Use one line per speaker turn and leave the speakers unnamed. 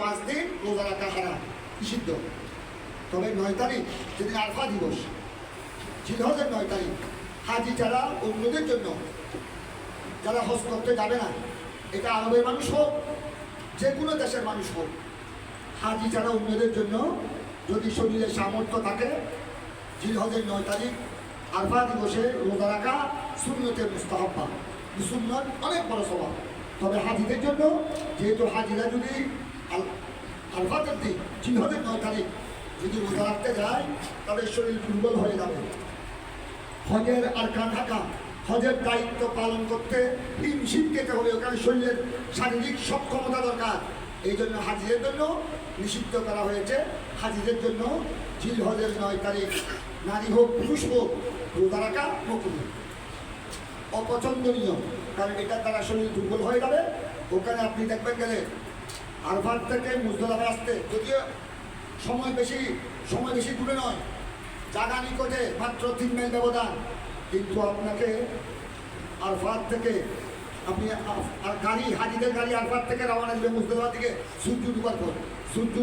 পাঁচ দিন রোজা রাখা হারাম নিষিদ্ধ। তবে নয় তারিখ যেদিন আলফা দিবস, জিলহজের নয় তারিখ, হাজি যারা অন্যদের জন্য, যারা হজ করতে যাবে না, এটা আরবের মানুষ হোক যে কোনো দেশের মানুষ হোক, হাজি যারা অন্যদের জন্য যদি শরীরে সামর্থ্য থাকে, জিলহজের নয় তারিখ আলফা দিবসে রোজা রাখা শূন্যতে মুস্তাহব্বা। সুন্নত অনেক বড় স্বভাব। তবে হাজিদের জন্য, যেহেতু হাজিরা যদি আলফাতের দিন জিলহজের নয় তারিখ যদি রোজা রাখতে যায় তাদের শরীর দুর্বল হয়ে যাবে। হজের আরকান থাকা, হজের দায়িত্ব পালন করতে হিমশিম খেতে হবে ওখানে শরীরের শারীরিক সক্ষমতা দরকার। এই জন্য হাজিদের জন্য নিষিদ্ধ করা হয়েছে। হাজিদের জন্য ঝিল হজের নয় তারিখ। নারী হোক, পুরুষ হোক, রোজা রাখা মকুমি অপছন্দনীয়, কারণ এটা তারা শরীর দুর্বল হয়ে যাবে। ওখানে আপনি দেখবেন গেলে আরফার থেকে মুজদলাফে আসতে, যদিও সময় বেশি সময় বেশি দূরে নয়। জাগা নিকটে মাত্র তিন মাইল ব্যবধান। কিন্তু আপনাকে আরফাত থেকে আপনি আর গাড়ি, হাজিদের গাড়ি আরফাত থেকে রওনা দিবে মুজদলাফা থেকে সূর্য ডুবার পর সূর্য